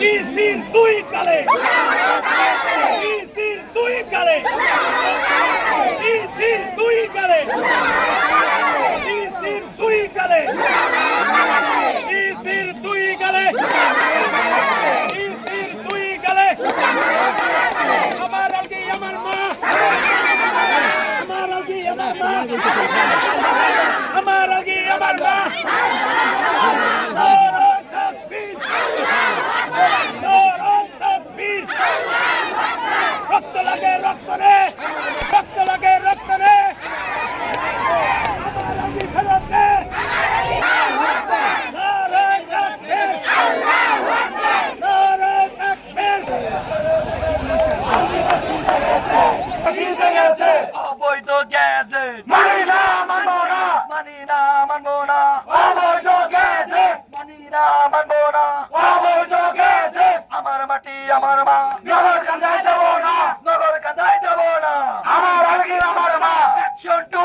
ইসির দুই কালে। ইসির দুই কালে। ইসির দুই কালে। ইসির দুই কালে। ইসির দুই কালে। ইসির দুই কালে। আমার আগে আমার মা। আমার আগে আমার মা। আমার মাটি আমার মা। নগর কাঁদায় যাব না। নগর কাঁদায় যাব না। আমার আলগির আমার মা। চন্টু